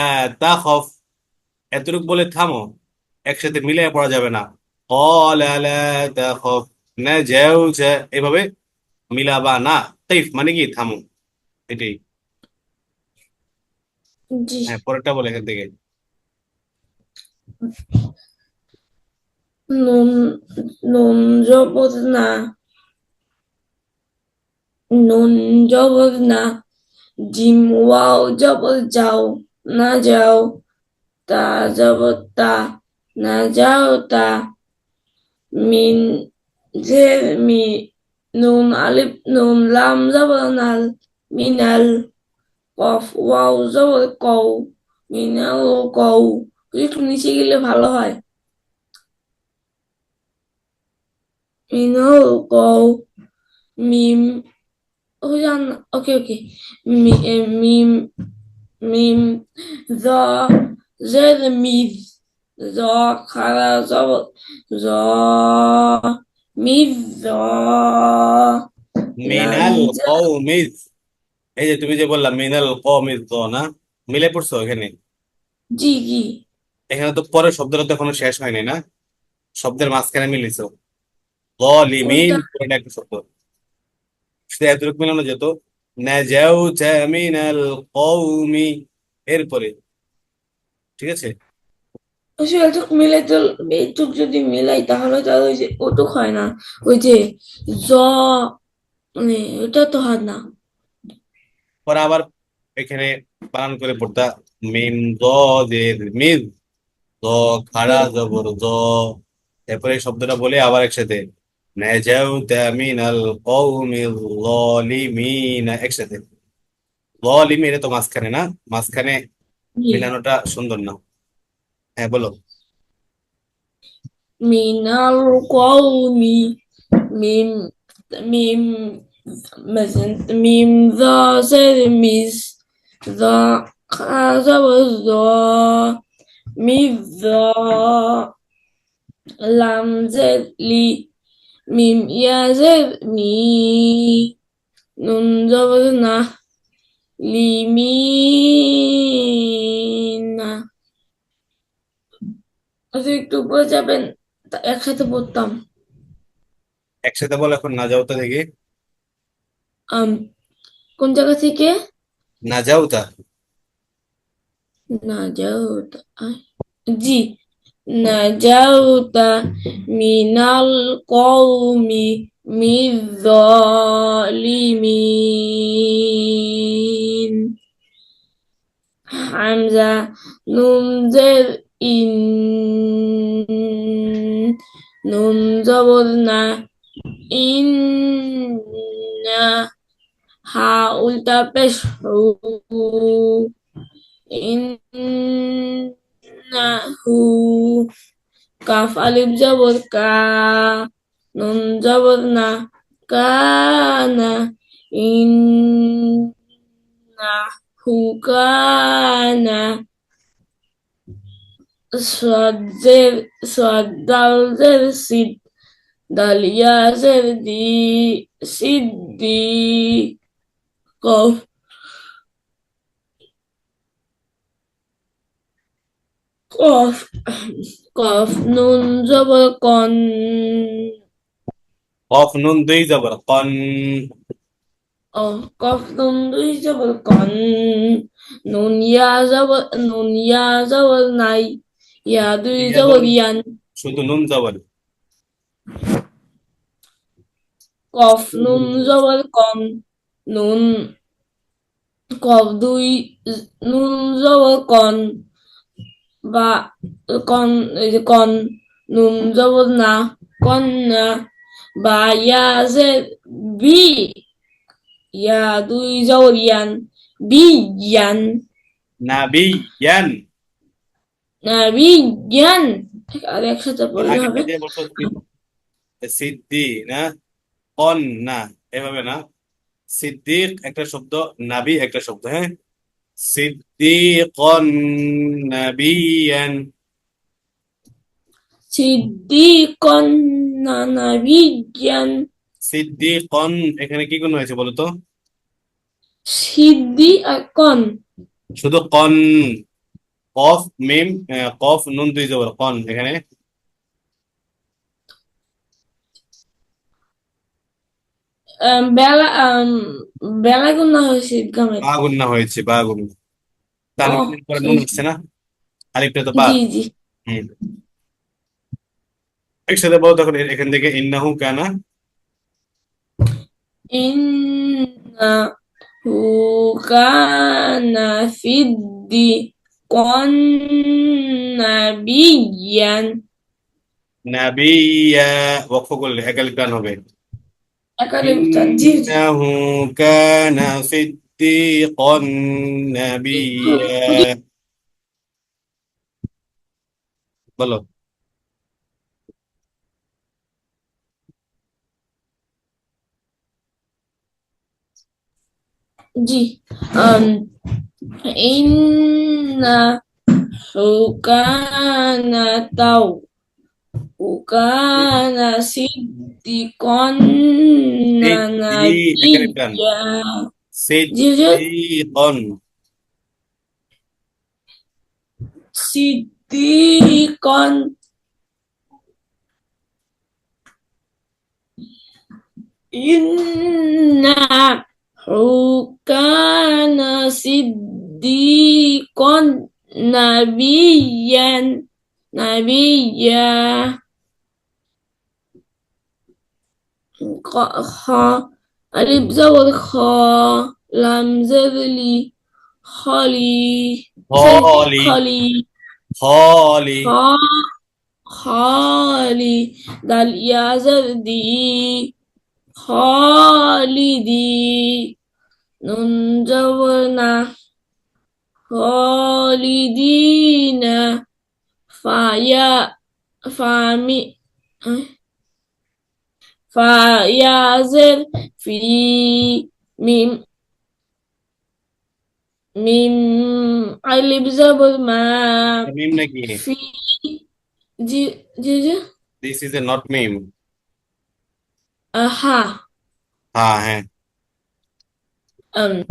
হ্যাঁ, তা খফ। এতটুক বলে থামো একসাথে মিলে পড়া যাবে না। এভাবে মিলাবা না। তাইফ মানে কি? থামো। এটাই। হ্যাঁ পরেরটা বলে এখান থেকে। নুন জবর না। নুন জবর না। জিম ওয়াও জবর যাও। না যাও, তা জবর তা না যাও তা মিন জের মি নুন আলিফ নুন লাম জবর নাল মিনাল কফ ওয়াও জবর কও, মিনাল কও। একটু নিচে গেলে ভালো হয়। মিনাল কও, মিম ওকে ওকে মিম মিম জ জের মিজ জ খারা জব জ মিজ জ মিনাল জা- কওমিজ এই যে তুমি যে বললা মিনাল কওমিজ দ না মিলে পড়ছো এখানে জি জি এখানে তো পরের শব্দটা তো এখনও শেষ হয়নি না শব্দের মাঝখানে মিলিছো পুরোটা একটা শব্দ শুধু এতটুকু মিলানো যেত নাজাউতা মিনাল কওমি। এরপরে ঠিক আছে? মিলাই তো এইটুক যদি মিলাই তাহলে ওই যে ওটুক হয় না। ওই যে জ মানে ওটা তো হয় না। পরে আবার এখানে বানান করে পড়তা মিম জের মিজ জ খাড়া জবর জ। এরপরে শব্দটা বলে আবার একসাথে নাজাউতা মিনাল কওমি যালিমিন একসাথে যালিমিন এটা তো মাঝখানে না মাঝখানে জি মিলানোটা সুন্দর না হ্যাঁ বলো মিনাল কওমি মিম মিম مثلا মিম জ জের মিজ জ খা জবর জ মিজ জ লাম জের লি মিম ইয়া জের মি নুন জবর না লিমিনা আচ্ছা একটু উপরে যাবেন তা একসাথে পড়তাম। একসাথে বলো এখন নাজাউতা থেকে আম কোন জায়গা থেকে? না যাও জি না যাও তা মিনাল কওমি মিজালিমিন হামজা নুন জের ইন নুন জবর না ইন না হু কাফ আলিফ জবর কা, নুন জবর না কানা ইন হু কানা সজ্জের সদ্দালদের সিদ, দালিয়াজের দি সিদ্দি কফ কফ কফ নুন জবর কন। কফ নুন দুই জবর কন। ও কফ নুন দুই জবর কন। নুন ইয়া জবর নুন ইয়া জবর নাই ইয়া দুই জবর ইয়ান। শুধু নুন জবর। কফ নুন জবর কন নুন কফ দুই নুন জবর কন। বা কন কন নুন জবর না কন না বা ইয়া জের বি ইয়া দুই জবর ইয়ান বি ইয়ান। নাবিয়ান না বি ইয়ান। আর একসাথে পড়লে আগে হবে। যে বলছো তুমি। সিদ্দি না? কন না এভাবে না? সিদ্দিক একটা শব্দ নাবি একটা শব্দ হ্যাঁ? সিদ্দিকন নাবিয়ান সিদ্দিকন না নাবিয়ান সিদ্দিকন এখানে কি কোন হয়েছে বলো তো? সিদ্দি কন শুধু কন কফ মিম কফ নুন দুই জবর কন এখানে। বেলা বেলা গুণা হয়েছে গামের বা গুন্না হয়েছে বা গুন্না পরে নুন না? আরেকটা তো বা জি জি। হুম। একসাথে বলো তখন এ- এখান থেকে ইন্নাহু কানা? ইন্নাহু কানা ফিদ্দি কন নাবিয়ান নাবিয়া। ওয়াকফ করলে একালিফ টান হবে। একালিফ টান জি জি ইন্নাহু কানা সিদ্দিকান নাবিয়া বলো জি আম ইন্নাহু কানা তাও bukan nasi di nangaja sidikon sidikon inna hukana sidikon nabiyan. Nabiyah خا ألف زبر خا لام زبلي خالي. خالي. خالي. خالي. خالي. دال يا زردي خالدي نون خالي دينا فايا فامي أه؟ fayazel fi mim mim ali bizabul ma mim fi ji ji this is a not mim. Aha. Ha hai um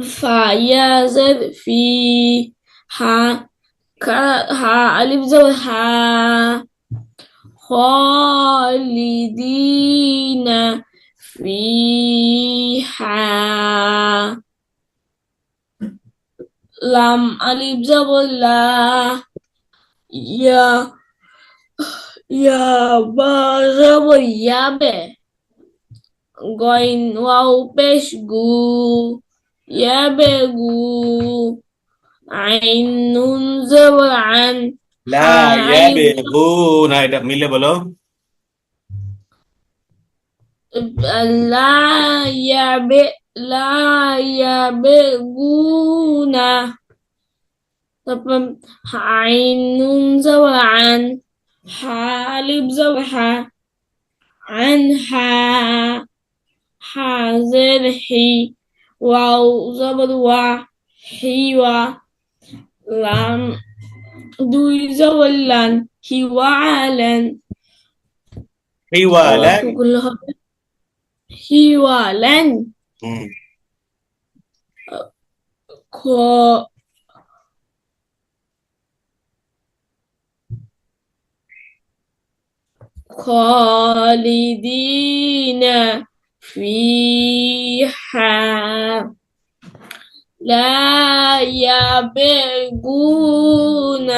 fayazel fi ha ka ha ali bizabul ha. خالدين فيها. لام ألف زبر لا. يا يا با زبر يابه غين واو بيش غو يابه غو عين زبر عن লা হ্যাঁ, ইয়াবগু না মিলে বলো। লা ইয়াবে লা ইয়াবগুনা। তারপর আইন নুন যাওয়া আন হা আন হা হাজের হি ওয়াও যাবদ ওয়া হি ওয়া লাম حيوالن হিওয়ালান كلها حيوالن হুম خ خالدين فيها لا يبغون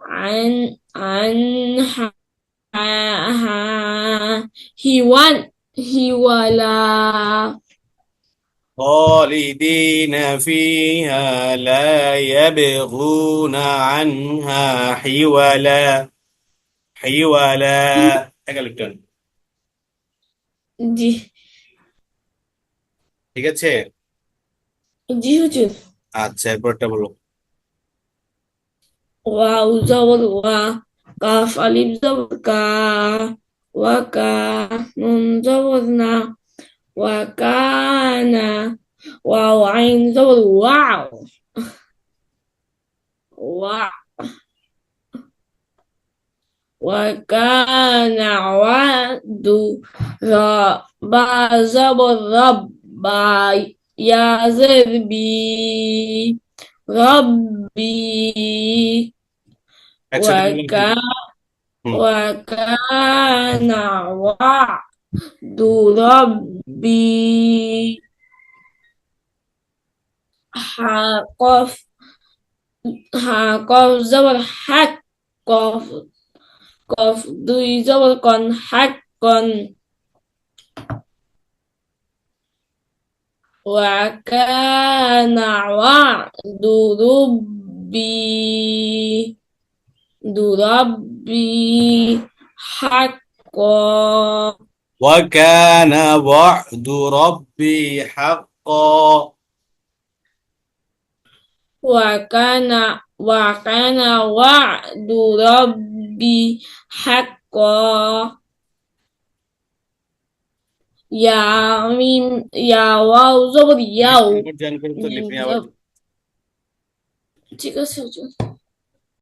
عن عنها هوان هولا خالدين فيها لا يبغون عنها حولا حولا একালিফ টান জি ঠিক আছে জি হুজুর আচ্ছা এরপরটা বলো واو زبر وا قاف ألف زبر كا وكا نون زبرنا وكان واو عين زبر واو واو وكان وعد ربا زبر ربا يعذبني ربي وكا وكان وعد ربي حقف حقف زبر حق قف قف دوي زبر كن حق كن وكان وعد ربي ربي حقا. وكان وعد ربي حقا. وكان وكان وعد ربي حقا. يا ميم يا واو زبر ياو জয়েন করে তো মিম লিখে আবার জবর ঠিক আছে হুজুর